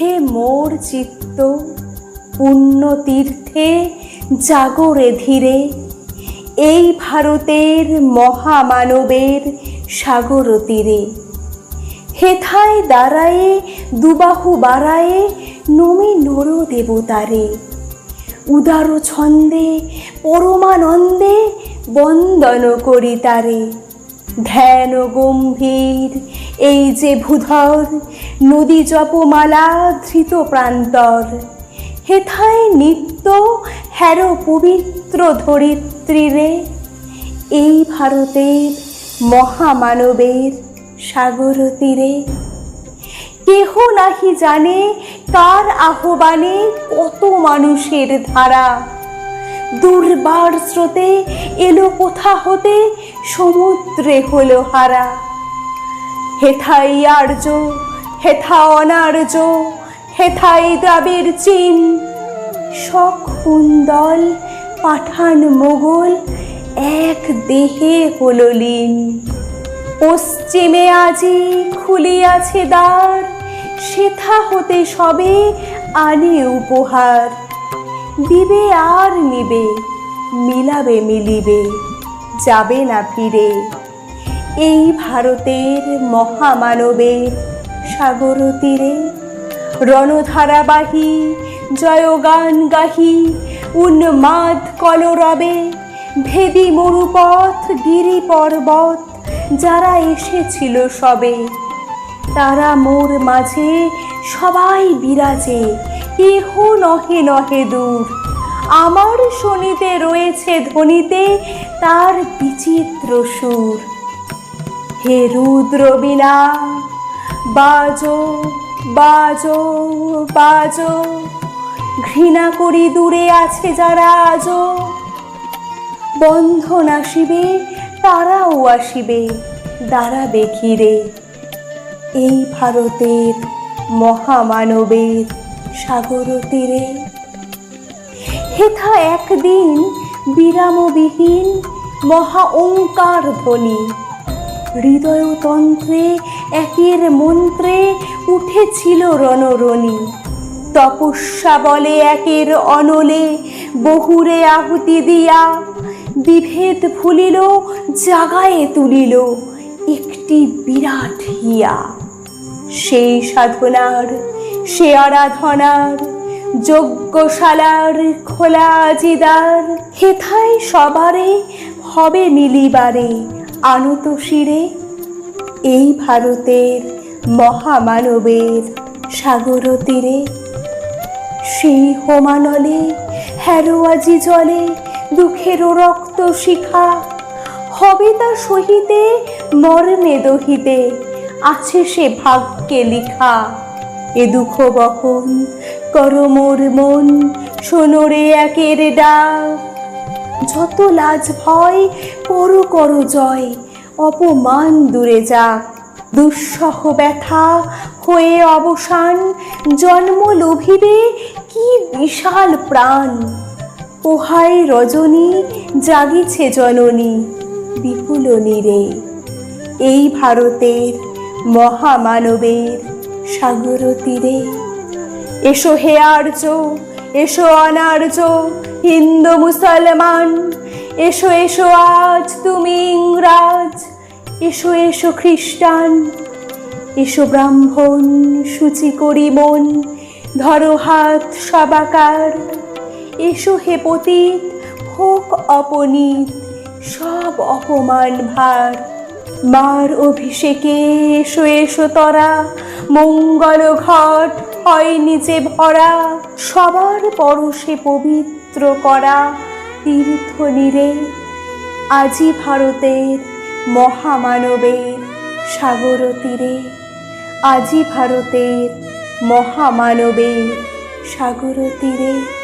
হে মোর চিত্ত পুণ্য তীর্থে জাগরে ধীরে। এই ভারতের মহামানবের সাগর তীরে। হেথায় দাঁড়ায়ে, দুবাহু বাড়ায়ে, নমি নর দেবতারে। উদার ছন্দে, পরমানন্দে বন্দন করি তারে। ধ্যান গম্ভীর এই যে ভূধর, নদী জপমালা ধৃত প্রান্তর। হেথায় নিত্য হ্যার পবিত্র ধরিত্রীরে এই ভারতের মহামানবের সাগর তীরে। কেহ নাহি জানে কার আহ্বানে কত মানুষের ধারা। দুর্বার স্রোতে এলো কোথা হতে সমুদ্রে হলো হারা। হেথাই আর্য হেথা অনার্য, হেথাই দ্রাবের চীন। শখ কুন্দল পাঠান মোগল, এক দেহে হলো লীন। পশ্চিমে আজি খুলিয়াছে দ্বার, সেথা হতে সবে আনে উপহার। দিবে আর নিবে, মিলাবে মিলিবে, যাবে না ফিরে। এই ভারতের মহামানবের সাগর তীরে রণধারাবাহী জয়গান গাহি উন্মাদ কলরবে ভেদি মরুপথ গিরি পর্বত যারা এসেছিল সবে। তারা মোর মাঝে সবাই বিরাজে কেহ নহে নহে দূর। আমার শনিতে রয়েছে ধ্বনিতে তার বিচিত্র সুর। হে রুদ্র বিনা বাজো বাজো বাজো। ঘৃণা করি দূরে আছে যারা আজও বন্ধন আসিবে, তারাও আসিবে, দাঁড়াবে ঘিরে। এই ভারতের মহামানবের সাগর তীরে। হেথা একদিন বিরামবিহীন মহা ওঙ্কার ধ্বনি। হৃদয়তন্ত্রে, একের মন্ত্রে উঠেছিল রণরণী। তপস্যা বলে একের অনলে, বহুরে আহুতি দিয়া বিভেদ ফুলিল জাগায়ে তুলিল, একটি বিরাট হিয়া। সেই সাধনার, সে আরাধনার, যজ্ঞশালার খোলা আজিদার, হেথায় সবারে হবে মিলিবারে আনত শিরে, এই ভারতের মহামানবের সাগর তীরে। সেই হোমানলে হ্যারোয়াজি জলে, দুঃখেরও রক্ত শিখা। হবে তা সহিতে, মর্মে দহিতে, আছে সে ভাগ্যে লিখা। এ দুঃখ বহন, কর মোর মন সোনরে একের ডাক। যত লাজ ভয় কর কর জয়। অপমান দূরে যাক। দুঃসহ ব্যথা হয়ে অবসান, জন্ম লোভিবে কি বিশাল প্রাণ। পোহাই রজনী, জাগিছে জননী, বিপুল নীরে। এই ভারতের মহামানবের সাগর তীরে। এসো হে আর্য এসো অনার্য হিন্দু মুসলমান। এসো এসো আজ তুমি ইংরাজ। এসো এসো খ্রিস্টান। এসো ব্রাহ্মণ, সূচি করি মন। ধরো হাত সবাকার। এসো হে পতীত হোক অপনীত। সব অপমান ভার। মার অভিষেকে এসো এসো তরা। মঙ্গল ঘট হয় নিজে ভরা, সবার পরশে পবিত্র করা তীর্থ নীরে আজি ভারতের মহামানবের সাগর তীরে, আজি ভারতের মহামানবের সাগর তীরে।